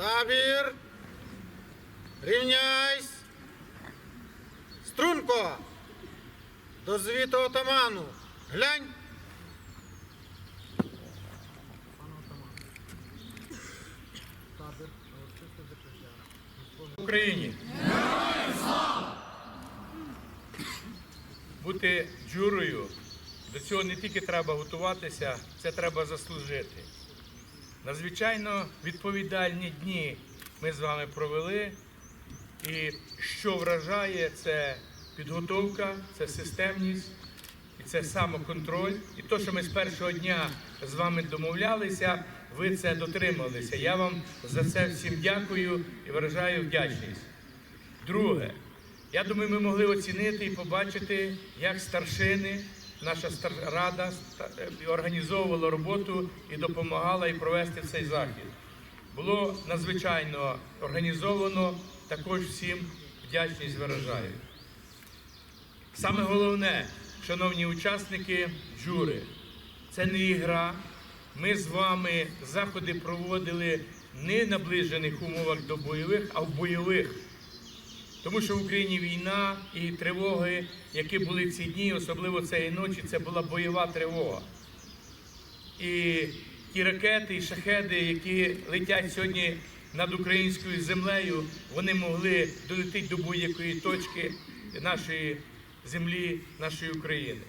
Табір. Рівняйсь. Струнко. До звіту отаману. Глянь. Україні. Бути джурою, до цього не тільки треба готуватися, це треба заслужити. Надзвичайно відповідальні дні ми з вами провели. І що вражає, це підготовка, це системність і це самоконтроль. І те, що ми з першого дня з вами домовлялися, ви це дотрималися. Я вам за це всім дякую і виражаю вдячність. Друге, я думаю, ми могли оцінити і побачити, як старшини, наша рада е, організовувала роботу і допомагала і провести цей захід. Було надзвичайно організовано, також всім вдячність виражаю. Саме головне, шановні учасники жури, це не ігра. Ми з вами заходи проводили не наближених умовах до бойових, а в бойових. Тому що в Україні війна і тривоги, які були ці дні, особливо цієї ночі, це була бойова тривога. І ті ракети і шахеди, які летять сьогодні над українською землею, вони могли долетіти до будь-якої точки нашої землі, нашої України.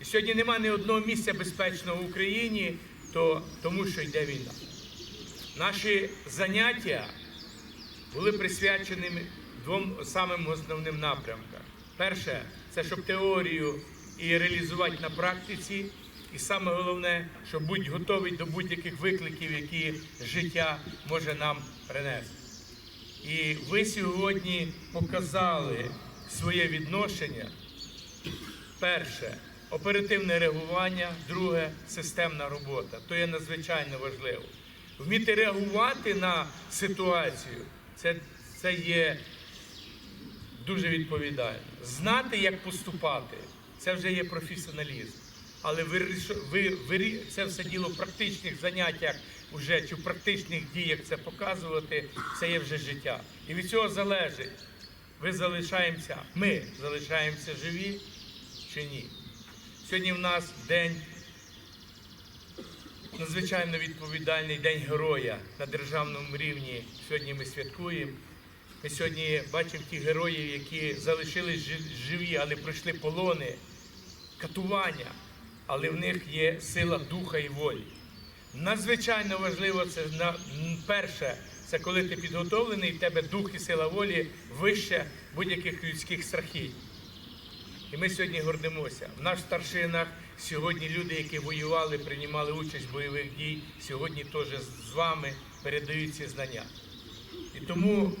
І сьогодні немає ні одного місця безпечного в Україні, то тому що йде війна. Наші заняття були присвячені двом самим основним напрямкам. Перше, це щоб теорію і реалізувати на практиці. І саме головне, щоб бути готовий до будь-яких викликів, які життя може нам принести. І ви сьогодні показали своє відношення. Перше оперативне реагування, друге системна робота. То є надзвичайно важливо. Вміти реагувати на ситуацію це, це є дуже відповідально. Знати, як поступати, це вже є професіоналізм. Але ви, це все діло в практичних заняттях уже, чи в практичних діях це показувати, це є вже життя. І від цього залежить, ви залишаємося, ми залишаємося живі чи ні. Сьогодні в нас день надзвичайно відповідальний день героя на державному рівні. Сьогодні ми святкуємо. Ми сьогодні бачимо тих героїв, які залишились живі, але пройшли полони, катування, але в них є сила духа і волі. Надзвичайно важливо це перше, це коли ти підготовлений, в тебе дух і сила волі вище будь-яких людських страхів. І ми сьогодні гордимося. В наших старшинах сьогодні люди, які воювали, приймали участь в бойових дій, сьогодні теж з вами передають ці знання. І тому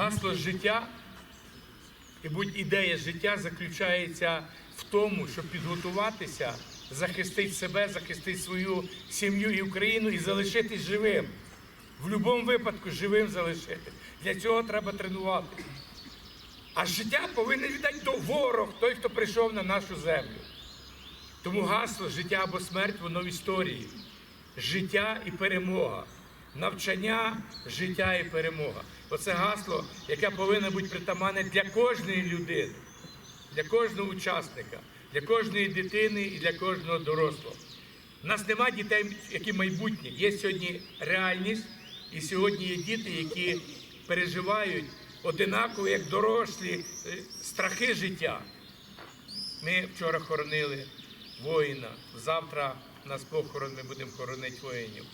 гасло життя і будь-ідея життя заключається в тому, щоб підготуватися, захистити себе, захистити свою сім'ю і Україну і залишитись живим. В будь-якому випадку живим залишити. Для цього треба тренувати. А життя повинен віддати то ворог, той, хто прийшов на нашу землю. Тому гасло життя або смерть, воно в історії. Життя і перемога. Навчання, життя і перемога. Оце гасло, яке повинно бути притаманне для кожної людини, для кожного учасника, для кожної дитини і для кожного дорослого. У нас немає дітей, які майбутнє. Є сьогодні реальність, і сьогодні є діти, які переживають одинаково, як дорослі, е, страхи життя. Ми вчора хоронили воїна. Завтра на похорон ми будемо хоронити воїнів.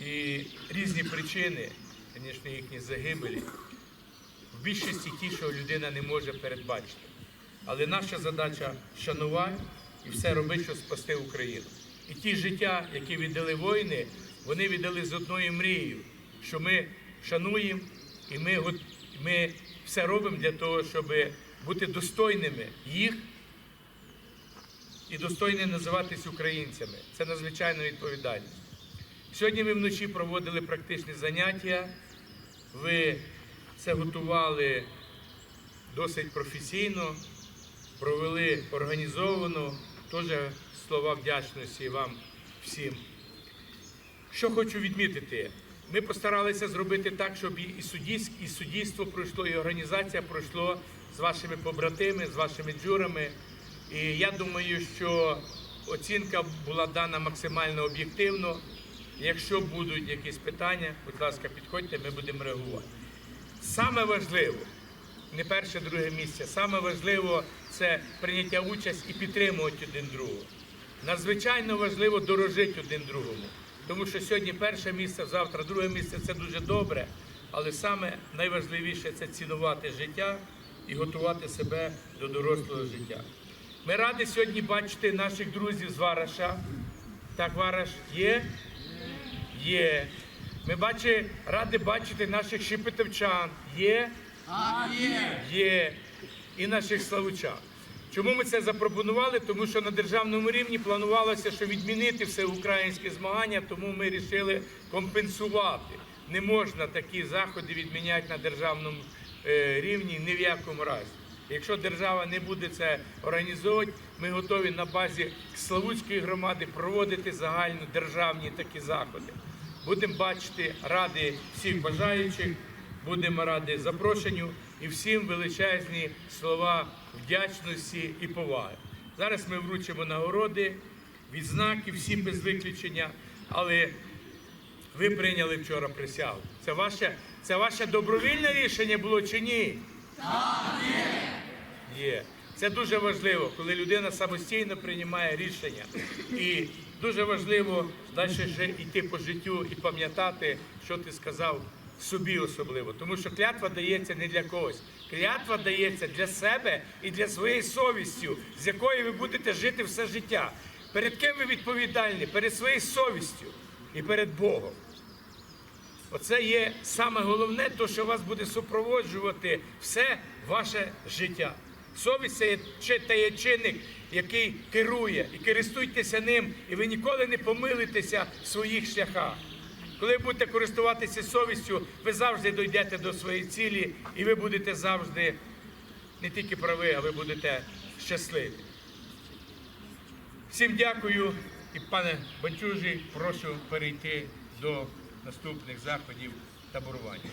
І різні причини, звісно, їхні загибелі, в більшості ті, що людина не може передбачити. Але наша задача шанувати і все робити, щоб спасти Україну. І ті життя, які віддали воїни, вони віддали з одною мрією, що ми шануємо і ми, ми все робимо для того, щоб бути достойними їх і достойні називатись українцями. Це надзвичайно відповідальність. Сьогодні ми вночі проводили практичні заняття. Ви це готували досить професійно, провели організовано. Теж слова вдячності вам всім. Що хочу відмітити, Ми постаралися зробити так, щоб і і і суддівство пройшло, і організація пройшло з вашими побратими, з вашими джурами. І я думаю, що оцінка була дана максимально об'єктивно. Якщо будуть якісь питання, будь ласка, підходьте, ми будемо реагувати. Саме важливо, не перше, друге місце, саме важливо це прийняття участь і підтримувати один другого. Надзвичайно важливо дорожити один другому. Тому що сьогодні перше місце, завтра друге місце це дуже добре, але саме найважливіше це цінувати життя і готувати себе до дорослого життя. Ми раді сьогодні бачити наших друзів з Вараша. Так, Вараш є? Є. Ми бачи, раді бачити наших шепетовчан. Є? Є. І наших славучан. Чому ми це запропонували? Тому що на державному рівні планувалося, що відмінити все українське змагання, тому ми вирішили компенсувати. Не можна такі заходи відміняти на державному е, рівні ні в якому разі. Якщо держава не буде це організовувати, ми готові на базі Славутської громади проводити загально державні такі заходи. Будемо бачити ради всіх бажаючих, будемо раді запрошенню і всім величезні слова вдячності і поваги. Зараз ми вручимо нагороди, відзнаки, всі без виключення, але ви прийняли вчора присягу. Це ваше, це ваше добровільне рішення було чи ні? Є. Це дуже важливо, коли людина самостійно приймає рішення. І дуже важливо далі ще йти по життю і пам'ятати, що ти сказав собі особливо. Тому що клятва дається не для когось. Клятва дається для себе і для своєї совістю, з якою ви будете жити все життя. Перед ким ви відповідальні? Перед своєю совістю і перед Богом. Оце є саме головне, то що вас буде супроводжувати все ваше життя. Совість це та є чинник, який керує, і користуйтеся ним, і ви ніколи не помилитеся в своїх шляхах. Коли будете користуватися совістю, ви завжди дійдете до своєї цілі, і ви будете завжди не тільки праві, а ви будете щасливі. Всім дякую і пане Бачужі, прошу перейти до наступних заходів таборування.